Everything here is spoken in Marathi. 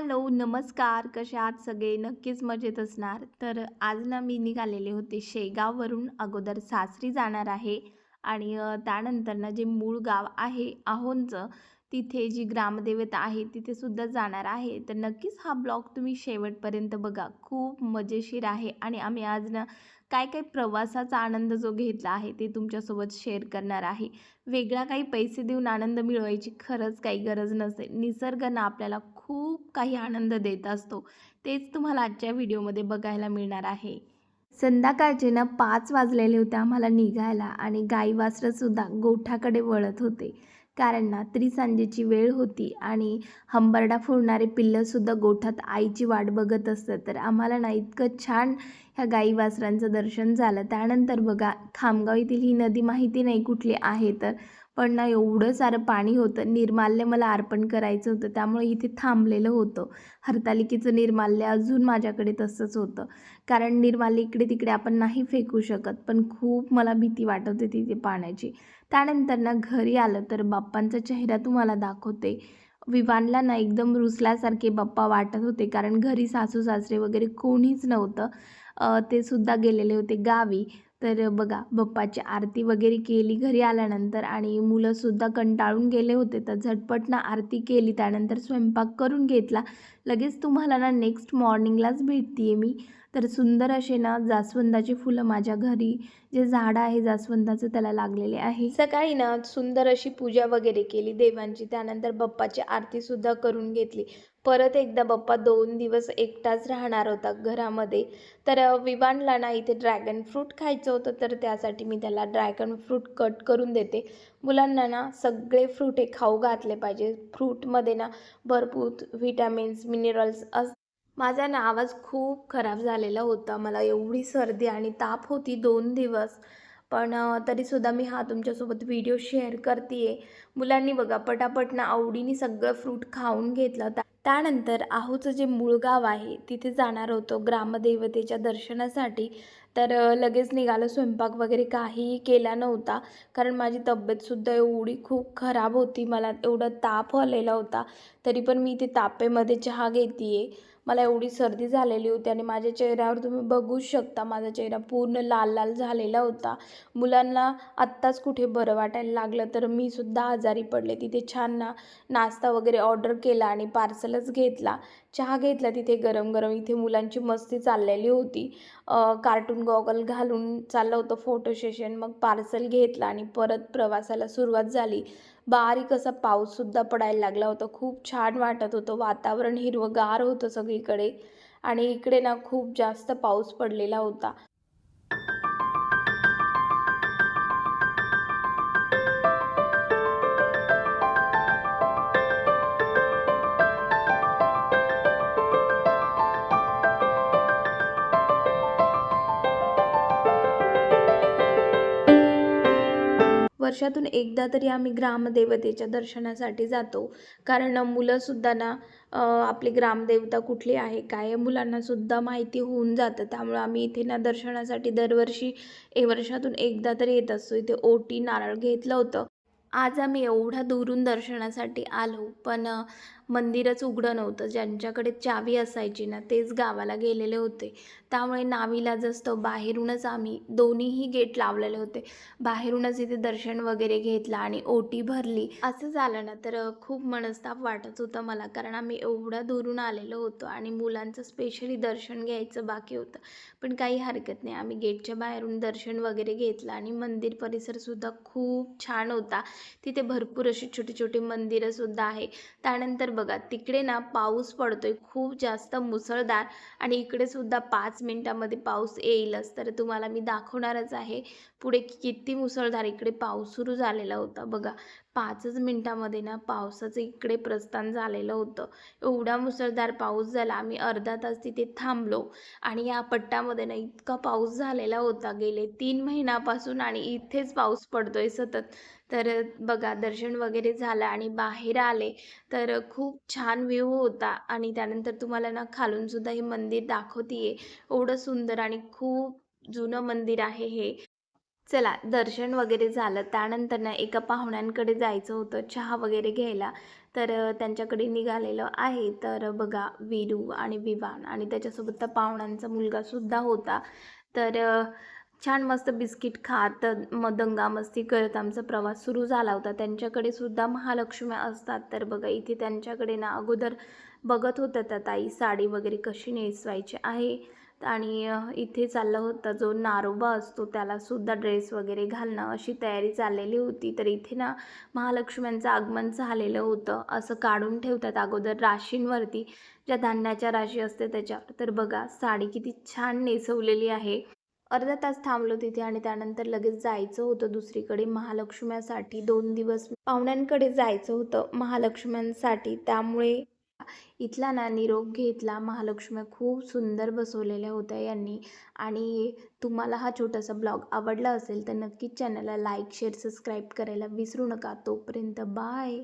हॅलो नमस्कार. कसे आहात सगळे? नक्कीच मजेत असणार. तर आज ना मी निघालेले होते शेगाववरून. अगोदर सासरी जाणार आहे आणि त्यानंतर ना जे मूळ गाव आहे आहोंचं तिथे जी ग्रामदेवता आहे तिथेसुद्धा जाणार आहे. तर नक्कीच हा ब्लॉग तुम्ही शेवटपर्यंत बघा. खूप मजेशीर आहे आणि आम्ही आज ना काय काय प्रवासाचा आनंद जो घेतला आहे ते तुमच्यासोबत शेअर करणार आहे. वेगळा काही पैसे देऊन आनंद मिळवायची खरंच काही गरज नसते. निसर्गानं आपल्याला खूप काही आनंद देत असतो. तेच तुम्हाला आजच्या व्हिडिओमध्ये बघायला मिळणार आहे. संध्याकाळचे ना पाच वाजलेले होते आम्हाला निघायला आणि गाई वासरंसुद्धा गोठाकडे वळत होते. कारण ना त्रिसांजेची वेळ होती आणि हंबरडा फोडणारे पिल्लंसुद्धा गोठ्यात आईची वाट बघत असतात. तर आम्हाला ना इतकं छान ह्या गाई वासरांचं दर्शन झालं. त्यानंतर बघा खामगाव येथील ही नदी माहिती नाही कुठली आहे तर पण ना एवढं सारं पाणी होतं. निर्माल्य मला अर्पण करायचं होतं. त्यामुळे इथे थांबलेलं होतं. हरतालिकेचं निर्माल्य अजून माझ्याकडे तसंच होतं. कारण निर्माल्य इकडे तिकडे आपण नाही फेकू शकत पण खूप मला भीती वाटत होती तिथे पाण्याची. त्यानंतर ना घरी आलं तर बाप्पांचा चेहरा तुम्हाला दाखवते. विवानला ना एकदम रुसल्यासारखे बाप्पा वाटत होते कारण घरी सासू सासरे वगैरे कोणीच नव्हतं. ते सुद्धा गेलेले होते गावी. तर बघा बाप्पाची आरती वगैरे केली घरी आल्यानंतर आणि मुलंसुद्धा कंटाळून गेले होते तर झटपट ना आरती केली. त्यानंतर स्वयंपाक करून घेतला. लगेच तुम्हाला ना नेक्स्ट मॉर्निंगलाच भेटते आहे मी. तर सुंदर असे ना जास्वंदाची फुलं माझ्या घरी जे झाडं आहे जास्वंदाचं त्याला लागलेले आहे. सकाळी ना सुंदर अशी पूजा वगैरे केली देवांची त्यानंतर बाप्पाची आरतीसुद्धा करून घेतली. परत एकदा बाप्पा दोन दिवस एकटाच राहणार होता घरामध्ये. तर अ, विवानला ना इथे ड्रॅगन फ्रूट खायचं होतं तर त्यासाठी मी त्याला ड्रॅगन फ्रूट कट करून देते. मुलांना ना सगळे फ्रूट हे खाऊ घातले पाहिजे. फ्रूटमध्ये ना भरपूर व्हिटॅमिन्स मिनरल्स अस माझा ना आवाज खूप खराब झालेला होता. मला एवढी सर्दी आणि ताप होती दोन दिवस. पण तरीसुद्धा मी हा तुमच्यासोबत व्हिडिओ शेअर करते आहे मुलांनी बघा पटापट ना आवडीने सगळं फ्रूट खाऊन घेतलं. त्या त्यानंतर आहोचं जे मूळ गाव आहे तिथे जाणार होतो ग्रामदेवतेच्या दर्शनासाठी. तर लगेच निघालं. स्वयंपाक वगैरे काहीही केला नव्हता. कारण माझी तब्येतसुद्धा एवढी खूप खराब होती. मला एवढा ताप आलेला होता. तरी पण मी इथे तापेमध्ये चहा घेते आहे मला एवढी सर्दी झालेली होती आणि माझ्या चेहऱ्यावर तुम्ही बघूच शकता माझा चेहरा पूर्ण लाल लाल झालेला होता. मुलांना आत्ताच कुठे बरं वाटायला लागलं तर मी सुद्धा आजारी पडले. तिथे छान ना नाश्ता वगैरे ऑर्डर केला आणि पार्सलच घेतला. चहा घेतला तिथे गरम गरम. इथे मुलांची मस्ती चाललेली होती. कार्टून गॉगल घालून चाललं होतं फोटो सेशन. मग पार्सल घेतला आणि परत प्रवासाला सुरुवात झाली. बारीक असा पाऊससुद्धा पडायला लागला होता. खूप छान वाटत होतं. वातावरण हिरवंगार होतं सगळीकडे. आणि इकडे ना खूप जास्त पाऊस पडलेला होता. वर्षातून एकदा तरी आम्ही ग्रामदेवतेच्या दर्शनासाठी जातो. कारण मुलंसुद्धा ना आपली ग्रामदेवता कुठली आहे काय मुलांनासुद्धा माहिती होऊन जातं. त्यामुळं आम्ही इथे ना दर्शनासाठी दरवर्षी ए वर्षातून एकदा तरी येत असतो. इथे ओटी नारळ घेतलं होतं. आज आम्ही एवढ्या दुरून दर्शनासाठी आलो. पण मंदिरच उघडं नव्हतं. ज्यांच्याकडे चावी असायची ना तेच गावाला गेलेले होते. त्यामुळे नावीला असतं बाहेरूनच आम्ही दोन्हीही गेट लावलेले होते. बाहेरूनच इथे दर्शन वगैरे घेतलं आणि ओटी भरली. असं झालं ना तर खूप मनस्ताप वाटत होतं मला. कारण आम्ही एवढा दुरून आलेलो होतो आणि मुलांचं स्पेशली दर्शन घ्यायचं बाकी होतं. पण काही हरकत नाही. आम्ही गेटच्या बाहेरून दर्शन वगैरे घेतलं आणि मंदिर परिसरसुद्धा खूप छान होता. तिथे भरपूर अशी छोटी छोटी मंदिरंसुद्धा आहे. त्यानंतर बघा तिकडे ना पाऊस पडतोय खूप जास्त मुसळधार आणि इकडे सुद्धा पाच मिनिटामध्ये पाऊस येईलच. तर तुम्हाला मी दाखवणारच आहे पुढे किती मुसळधार इकडे पाऊस सुरू झालेला होता बघा. पाचच मिनटामध्ये ना पावसाचं इकडे प्रस्थान झालेलं होतं. एवढा मुसळधार पाऊस झाला. आम्ही अर्धा तास तिथे थांबलो आणि या पट्ट्यामध्ये ना इतका पाऊस झालेला होता. गेले तीन महिन्यापासून आणि इथेच पाऊस पडतोय सतत. तर बघा दर्शन वगैरे झालं आणि बाहेर आले तर खूप छान व्ह्यू होता आणि त्यानंतर तुम्हाला ना खालून सुद्धा हे मंदिर दाखवते एवढं सुंदर आणि खूप जुनं मंदिर आहे हे. चला दर्शन वगैरे झालं. त्यानंतर ना एका पाहुण्यांकडे जायचं होतं चहा वगैरे घ्यायला. तर त्यांच्याकडे निघालेलं आहे. तर बघा वीरू आणि विवान आणि त्याच्यासोबत त्या पाहुण्यांचा मुलगासुद्धा होता. तर छान मस्त बिस्किट खात मग दंगामस्ती करत आमचा प्रवास सुरू झाला होता. त्यांच्याकडे सुद्धा महालक्ष्म्या असतात. तर बघा इथे त्यांच्याकडे ना अगोदर बघत होत्या त्या ताई साडी वगैरे कशी नेसवायची आहे. आणि इथे चाललं होतं जो नारोबा असतो त्यालासुद्धा ड्रेस वगैरे घालणं अशी तयारी चाललेली होती. तर इथे ना महालक्ष्म्यांचं आगमन झालेलं होतं. असं काढून ठेवतात अगोदर राशींवरती. ज्या धान्याच्या राशी असते त्याच्यावर. तर बघा साडी किती छान नेसवलेली आहे. अर्धा तास थांबलो तिथे आणि त्यानंतर लगेच जायचं होतं दुसरीकडे महालक्ष्म्यासाठी. दोन दिवस पाहुण्यांकडे जायचं होतं महालक्ष्म्यांसाठी. त्यामुळे इथला ना निरोप घेतला. महालक्ष्मी खूप सुंदर बसवलेल्या होत्या यांनी. आणि तुम्हाला हा छोटासा ब्लॉग आवडला असेल तर नक्कीच चॅनलला लाईक शेअर सबस्क्राईब करायला विसरू नका. तोपर्यंत बाय.